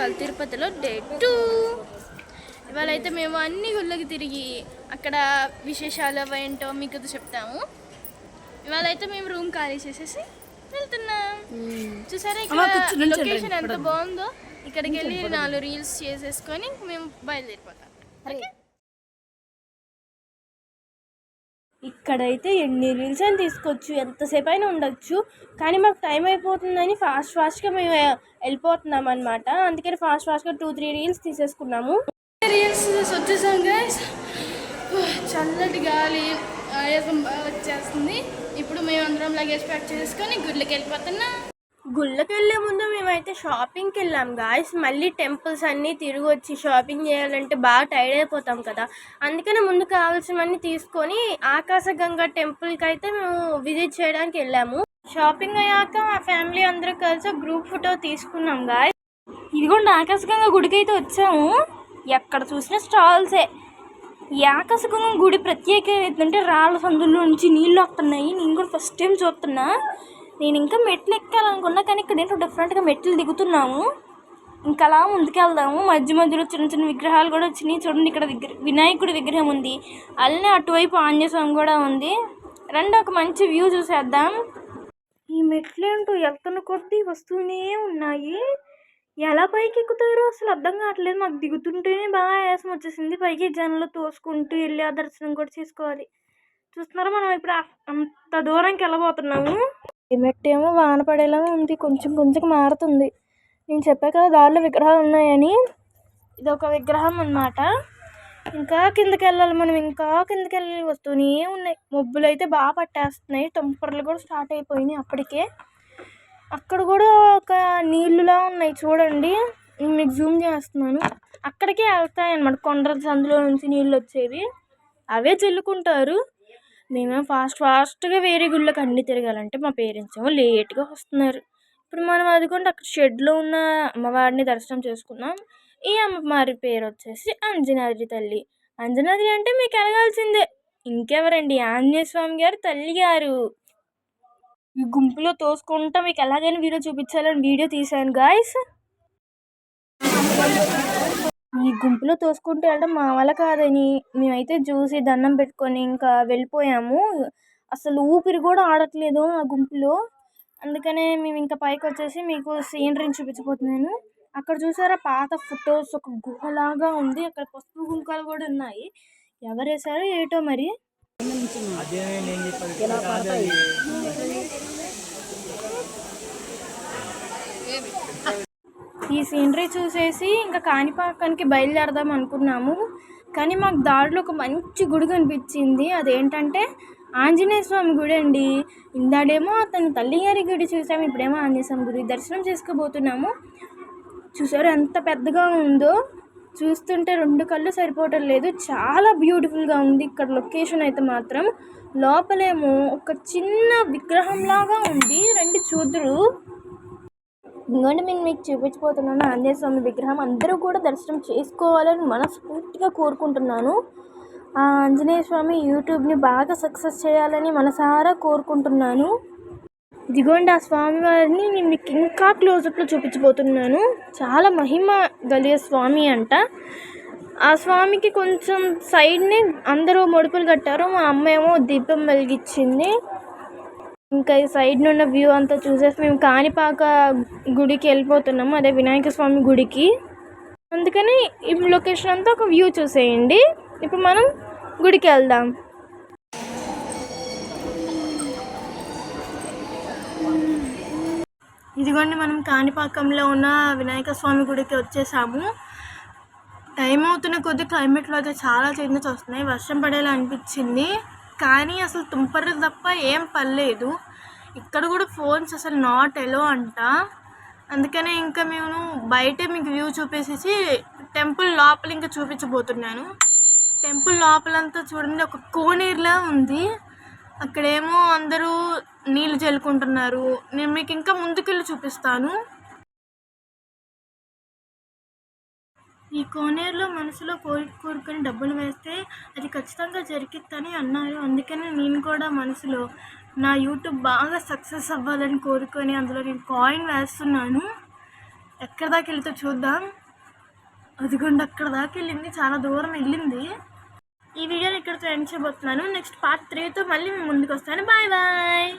ఇవాళ తిరుపతిలో day two. ఇవాళ అయితే మేము అన్ని గుళ్ళకి తిరిగి అక్కడ విశేషాలు ఏంటో మీకు చెప్తాము. ఇవాళ అయితే మేము రూమ్ ఖాళీ చేసేసి వెళ్తున్నాం. చూసారా ఇక్కడ లొకేషన్ ఎంత. బాగుందో? ఇక్కడికి వెళ్ళి నాలుగు రీల్స్ చేసేసుకొని మేము బయలుదేరిపోతాం. ఓకే? ఇక్కడైతే ఎన్ని రీల్స్ అని తీసుకోవచ్చు ఎంతసేపు అయినా ఉండొచ్చు. కానీ మాకు టైం అయిపోతుందని ఫాస్ట్ ఫాస్ట్గా మేము వెళ్ళిపోతున్నాం అనమాట అందుకని ఫాస్ట్ ఫాస్ట్గా టూ త్రీ రీల్స్ తీసేసుకున్నాము. రీల్స్ వచ్చేసాం గైస్ చల్లటి గాలి ఆయాసం బాగా వచ్చేస్తుంది. ఇప్పుడు మేము అందరం లగేజ్ ప్యాక్ చేసుకొని గుడ్లకి వెళ్ళిపోతున్నాం. గుళ్ళకి వెళ్ళే ముందు మేమైతే షాపింగ్కి వెళ్ళాం గాయస్. మళ్ళీ టెంపుల్స్ అన్నీ తిరిగి వచ్చి షాపింగ్ చేయాలంటే బాగా టైర్డ్ అయిపోతాం కదా. అందుకనే ముందు కావాల్సినవన్నీ తీసుకొని ఆకాశగంగా టెంపుల్కి అయితే మేము విజిట్ చేయడానికి వెళ్ళాము. షాపింగ్ అయ్యాక మా ఫ్యామిలీ అందరూ కలిసి గ్రూప్ ఫోటో తీసుకున్నాం గాయస్. ఇదిగోండి ఆకాశగంగా గుడికి అయితే వచ్చాము. ఎక్కడ చూసినా స్టాల్సే. ఈ ఆకాశగంగా గుడి ప్రత్యేకత ఏంటంటే రాళ్ళ సందుల్లో నుంచి నీళ్ళు వస్తున్నాయి. నేను కూడా ఫస్ట్ టైం చూస్తున్నా. నేను ఇంకా మెట్లు ఎక్కాలనుకున్నా కానీ ఇక్కడ ఏంటో డిఫరెంట్గా మెట్లు దిగుతున్నాము. ఇంకా అలా ముందుకెళ్దాము. మధ్య మధ్యలో చిన్న చిన్న విగ్రహాలు కూడా వచ్చినాయి. చూడండి ఇక్కడ విగ్రహ వినాయకుడి విగ్రహం ఉంది. అలానే అటువైపు ఆంజస్వామి కూడా ఉంది. రెండు ఒక మంచి వ్యూ చూసేద్దాం. ఈ మెట్లు ఏంటో ఎత్తన కొద్దీ వస్తూనే ఉన్నాయి. ఎలా పైకి ఎక్కుతారో అసలు అర్థం కావట్లేదు. మాకు దిగుతుంటేనే బాగా ఆయాసం వచ్చేసింది. పైకి జనంలో తోసుకుంటూ వెళ్ళి ఆ దర్శనం కూడా చేసుకోవాలి. చూస్తున్నారా మనం ఇప్పుడు అంత దూరంకి వెళ్ళబోతున్నాము క్లైమేట్ ఏమో వాన పడేలా ఉంది. కొంచెం కొంచెం మారుతుంది. నేను చెప్పా కదా దారిలో విగ్రహాలు ఉన్నాయని. ఇది ఒక విగ్రహం అన్నమాట. ఇంకా కిందకి వెళ్ళాలి మనం. ఇంకా కిందకి వెళ్ళి వస్తూనే ఉన్నాయి. మబ్బులు అయితే బాగా పట్టేస్తున్నాయి. తుంపర్లు కూడా స్టార్ట్ అయిపోయినాయి అప్పటికే. అక్కడ కూడా ఒక నీళ్ళులా ఉన్నాయి. చూడండి. నేను మీకు జూమ్ చేస్తున్నాను. అక్కడికే వెళ్తాయి అన్నమాట కొండల. సందులో నుంచి నీళ్ళు వచ్చేవి. అవే చల్లుకుంటారు. మేము ఫాస్ట్ ఫాస్ట్గా వేరే గుళ్ళకి అన్ని తిరగాలంటే మా పేరెంట్స్ ఏమో లేట్గా వస్తున్నారు. ఇప్పుడు మనం అదిగోండి అక్కడ షెడ్లో ఉన్న అమ్మవారిని దర్శనం చేసుకున్నాం. ఈ అమ్మవారి పేరు వచ్చేసి అంజనాద్రి తల్లి. అంజనాద్రి అంటే మీకు ఎరగాల్సిందే ఇంకెవరండి? ఆంజనేయ స్వామి గారు తల్లి గారు. ఈ గుంపులో తోసుకుంటా మీకు ఎలాగైనా వీడియో చూపించాలని వీడియో తీశాను గాయస్. ఈ గుంపులో తోసుకుంటూ వెళ్ళడం మా వల్ల కాదని మేమైతే చూసి దండం పెట్టుకొని ఇంకా వెళ్ళిపోయాము. అసలు ఊపిరి కూడా ఆడట్లేదు ఆ గుంపులో. అందుకనే మేము ఇంకా పైకి వచ్చేసి మీకు సీనరీని చూపించబోతున్నాను. అక్కడ చూసారా పాత ఫొటోస్ ఒక గుహలాగా ఉంది. అక్కడ పసుపు కుంకాలు కూడా ఉన్నాయి. ఎవరు వేసారో ఏటో మరి? ఈ సీనరీ చూసేసి ఇంకా కాణిపాకానికి బయలుదేరదాం అనుకున్నాము. కానీ మాకు దారిలో ఒక మంచి గుడి కనిపించింది. అదేంటంటే ఆంజనేయ స్వామి గుడి అండి. ఇందాడేమో అతని తల్లిగారి గుడి చూసాము. ఇప్పుడేమో ఆంజనేయ స్వామి గుడి దర్శనం చేసుకోబోతున్నాము. చూసారు ఎంత పెద్దగా ఉందో? చూస్తుంటే రెండు కళ్ళు సరిపోవటం లేదు. చాలా బ్యూటిఫుల్గా ఉంది. ఇక్కడ లొకేషన్ అయితే మాత్రం. లోపలేమో ఒక చిన్న విగ్రహం లాగా ఉంది. రెండు చూదురు ఇంకోటి నేను మీకు చూపించబోతున్నాను ఆంజనేయ స్వామి విగ్రహం. అందరూ కూడా దర్శనం చేసుకోవాలని మనస్ఫూర్తిగా కోరుకుంటున్నాను. ఆ ఆంజనేయ స్వామి యూట్యూబ్ని బాగా సక్సెస్ చేయాలని మనసారా కోరుకుంటున్నాను. ఇదిగోండి ఆ స్వామి వారిని నేను మీకు ఇంకా క్లోజప్లో చూపించబోతున్నాను. చాలా మహిమ గలిగే స్వామి అంట. ఆ స్వామికి కొంచెం సైడ్ని అందరూ ముడుపులు కట్టారు. మా అమ్మ ఏమో దీపం వెలిగించింది. ఇంకా ఈ సైడ్ నుండి వ్యూ అంతా చూసేసి మేము కాణిపాక గుడికి వెళ్ళిపోతున్నాము అదే వినాయక స్వామి గుడికి. అందుకని ఈ లొకేషన్ అంతా ఒక వ్యూ చూసేయండి. ఇప్పుడు మనం గుడికి వెళ్దాం. ఇదిగోండి మనం కాణిపాకంలో ఉన్న వినాయక స్వామి గుడికి వచ్చేసాము. టైం అవుతున్న కొద్ది క్లైమేట్లో అయితే చాలా చేంజెస్ వస్తున్నాయి. వర్షం పడేలా అనిపించింది. కానీ అసలు తుంపర్లు తప్ప ఏం పర్లేదు ఇక్కడ కూడా ఫోన్స్ అసలు నాట్ ఎలో అంట. అందుకనే ఇంకా మేము బయటే మీకు వ్యూ చూపేసేసి టెంపుల్ లోపల ఇంకా చూపించబోతున్నాను. టెంపుల్ లోపలంతా చూడండి ఒక కోనేరులా ఉంది. అక్కడేమో అందరూ నీళ్ళు చల్లుకుంటున్నారు. నేను మీకు ఇంకా ముందుకెళ్ళి చూపిస్తాను. ఈ కోనేరులో మనసులో కోరిక కోరుకొని డబ్బులు వేస్తే అది ఖచ్చితంగా జరిగిద్దని అన్నారు. అందుకని నేను కూడా మనసులో నా యూట్యూబ్ బాగా సక్సెస్ అవ్వాలని కోరుకొని అందులో నేను కాయిన్ వేస్తున్నాను. ఎక్కడ దాకా వెళ్తే చూద్దాం. అదిగోండి అక్కడ దాకా వెళ్ళింది. చాలా దూరం వెళ్ళింది. ఈ వీడియోని ఇక్కడతో ఎండ్ చేయబోతున్నాను. నెక్స్ట్ పార్ట్ త్రీతో మళ్ళీ మేము ముందుకు వస్తాను. Bye bye.